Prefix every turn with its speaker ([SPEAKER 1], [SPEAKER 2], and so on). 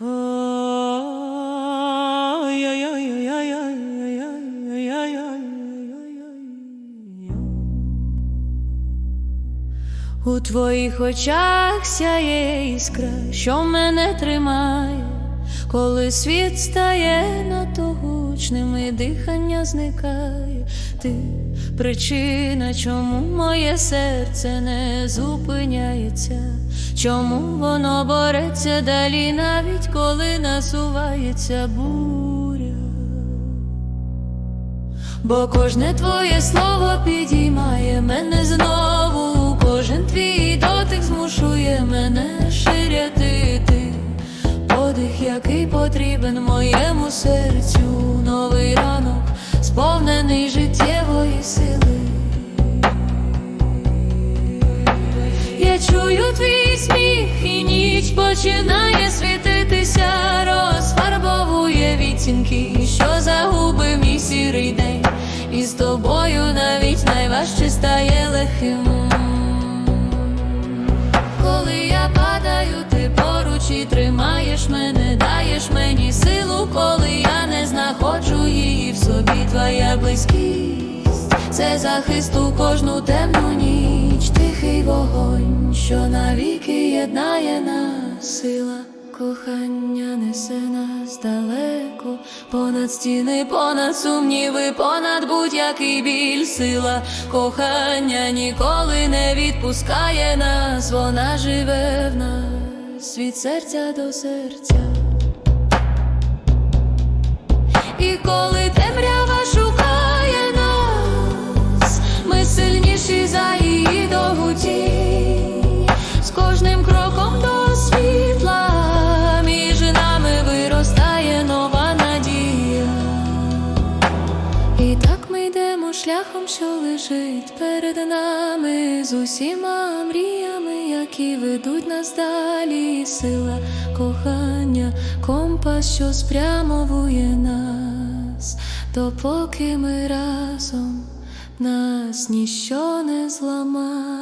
[SPEAKER 1] У твоїх очах сяє іскра, що мене тримає, коли світ стає на гучним і дихання зникає. Ти причина, чому моє серце не зупиняється, чому воно бореться далі, навіть коли насувається буря. Бо кожне твоє слово підіймає мене знову, потрібен моєму серцю, новий ранок, сповнений життєвої сили. Я чую твій сміх, і ніч починає світитися, розфарбовує відцінки, що загубив мій сірий день, і з тобою навіть найважче стає легким. Тримаєш мене, даєш мені силу, коли я не знаходжу її в собі, твоя близькість, це захист у кожну темну ніч, тихий вогонь, що навіки єднає нас. Сила. Кохання несе нас далеко, понад стіни, понад сумніви, понад будь-який біль, сила кохання ніколи не відпускає нас, вона живе в нас від серця до серця. І коли темрява шукає нас, ми сильніші за її довгу тінь. З кожним кроком до світла між нами виростає нова надія. І так ми йдемо шляхом, що лежить перед нами, з усіма мріями, які ведуть нас далі. Сила кохання, компас, що спрямовує нас, допоки ми разом нас ніщо не зламає.